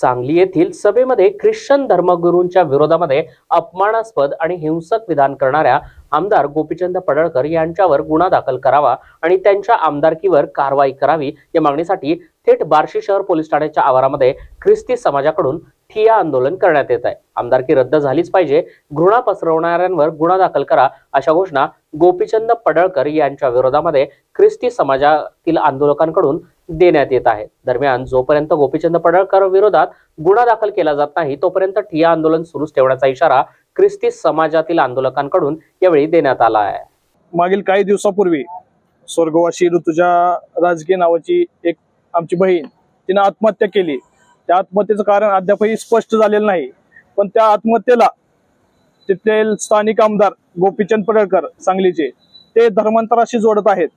सांगली येथील सभेमध्ये ख्रिश्चन धर्मगुरूंच्या विरोधामध्ये अपमानास्पद आणि हिंसक विधान करणाऱ्या आमदार गोपीचंद पडळकर यांच्यावर गुन्हा दाखल करावा आणि त्यांच्या आमदारकीवर कारवाई करावी या मागणीसाठी थेट बार्शी शहर पोलीस ठाण्याच्या आवारामध्ये ख्रिस्ती समाजाकडून ठिया आंदोलन करण्यात येत आहे. आमदारकी रद्द झालीच पाहिजे. घृणा पसरवणाऱ्यांवर गुन्हा दाखल करा अशा घोषणा गोपीचंद पडळकर यांच्या विरोधामध्ये ख्रिस्ती समाजातील आंदोलकांकडून देण्यात येत आहे. दरम्यान जोपर्यंत गोपीचंद पडळकर विरोधात गुन्हा दाखल केला जात नाही तोपर्यंत ठिया आंदोलन सुरूच ठेवण्याचा इशारा ख्रिस्ती समाजातील आंदोलकांकडून यावेळी देण्यात आला आहे. मागील काही दिवसापूर्वी स्वर्गवासी ऋतुजा राजकीय नावाची एक आमची बहीण तिनं आत्महत्या केली. त्या आत्महत्येचं कारण अद्यापही स्पष्ट झालेलं नाही. पण त्या आत्महत्येला तिथले स्थानिक आमदार गोपीचंद पडळकर सांगलीचे ते धर्मांतराशी जोडत आहेत.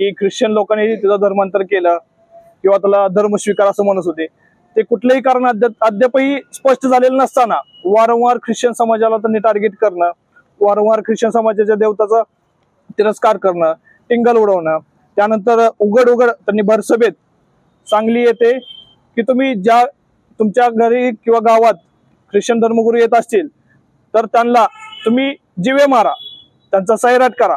की ख्रिश्चन लोकांनी तिचं धर्मांतर केलं किंवा त्याला धर्मस्वीकार असं म्हणत होते ते कुठलंही कारण अद्यापही स्पष्ट झालेलं नसताना वारंवार ख्रिश्चन समाजाला त्यांनी टार्गेट करणं वारंवार ख्रिश्चन समाजाच्या देवताचा तिरस्कार करणं टिंगल उडवणं त्यानंतर उघड उघड त्यांनी भरसभेत सांगली येते की तुम्ही ज्या तुमच्या घरी किंवा गावात ख्रिश्चन धर्मगुरू येत असतील तर त्यांना तुम्ही जिवे मारा त्यांचा सैराट करा.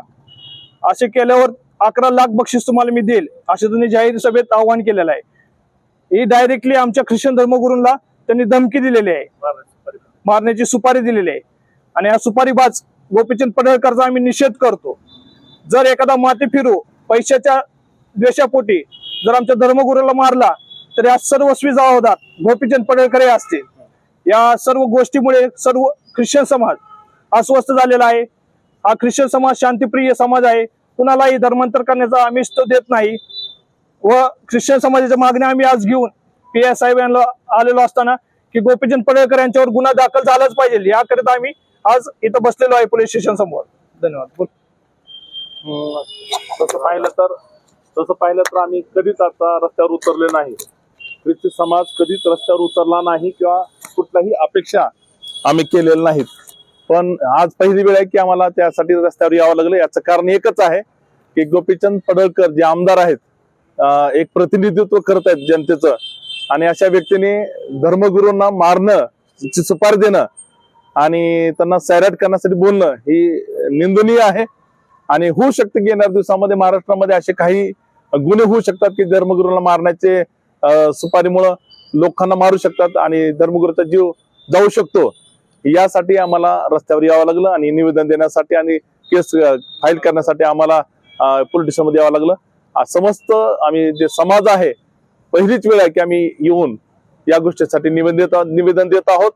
असे केल्यावर अकरा लाख बक्षीस तुम्हाला मी देईल असं त्यांनी जाहीर सभेत आवाहन केलेलं आहे. ही डायरेक्टली आमच्या ख्रिश्चन धर्मगुरूंना त्यांनी धमकी दिलेली आहे. मारण्याची सुपारी दिलेली आहे. आणि हा सुपारीबाज गोपीचंद पडळकरचा आम्ही निषेध करतो. जर एखादा माती फिरू पैशाच्या द्वेषापोटी जर आमच्या धर्मगुरूला मारला तर या सर्वस्वी जबाबदार गोपीचंद पडळकर हे असतील. या सर्व गोष्टीमुळे सर्व ख्रिश्चन समाज अस्वस्थ झालेला आहे. हा ख्रिश्चन समाज शांतिप्रिय समाज आहे. कुणालाही धर्मांतर करण्याचा आम्ही तो देत नाही. व ख्रिश्चन समाजाच्या मागण्या आम्ही आज घेऊन पी एस साहेब यांना आलेलो असताना की गोपीचंद पडळकर यांच्यावर गुन्हा दाखल झालाच पाहिजे. याकरिता आम्ही आज इथं बसलेलो आहे पोलीस स्टेशन समोर. धन्यवाद. बोल. हम्म, तसं पाहिलं तर तसं पाहिलं तर आम्ही कधीच आता रस्त्यावर उतरले नाही. ख्रिस्ती समाज कधीच रस्त्यावर उतरला नाही किंवा कुठल्याही अपेक्षा आम्ही केलेल्या नाहीत. पण आज पहिली वेळ आहे की आम्हाला त्यासाठी रस्त्यावर यावं लागलं. याचं कारण एकच आहे की गोपीचंद पडळकर जे आमदार आहेत एक प्रतिनिधित्व करत आहेत जनतेचं. आणि अशा व्यक्तीने धर्मगुरूंना मारणं ची सुपारी देणं आणि त्यांना सैराट करण्यासाठी बोलणं ही निंदनीय आहे. आणि होऊ शकतं की येणाऱ्या दिवसामध्ये महाराष्ट्रामध्ये असे काही गुन्हे होऊ शकतात की धर्मगुरूला मारण्याचे सुपारीमुळं लोकांना मारू शकतात आणि धर्मगुरूचा जीव जाऊ शकतो. यासाठी आम्हाला रस्त्यावर यावं लागलं आणि निवेदन देण्यासाठी आणि केस फाईल करण्यासाठी आम्हाला पोलीस स्टेशनमध्ये यावं लागलं. समस्त आम्ही जे समाज आहे पहिलीच वेळ आहे की आम्ही येऊन या गोष्टीसाठी निवेदन देत आहोत निवेदन देत आहोत.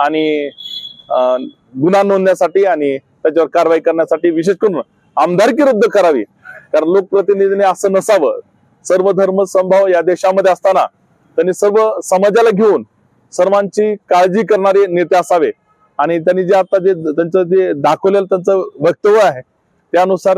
आणि गुन्हा नोंदण्यासाठी आणि त्याच्यावर कारवाई करण्यासाठी विशेष करून आमदारकी रद्द करावी. कारण लोकप्रतिनिधीने असं नसावं. सर्व धर्म संभाव या देशामध्ये असताना त्यांनी सर्व समाजाला घेऊन सर्वांची काळजी करणारे नेते असावे. आणि त्यांनी जे आता जे त्यांचं जे दाखवलेलं त्यांचं वक्तव्य आहे त्यानुसार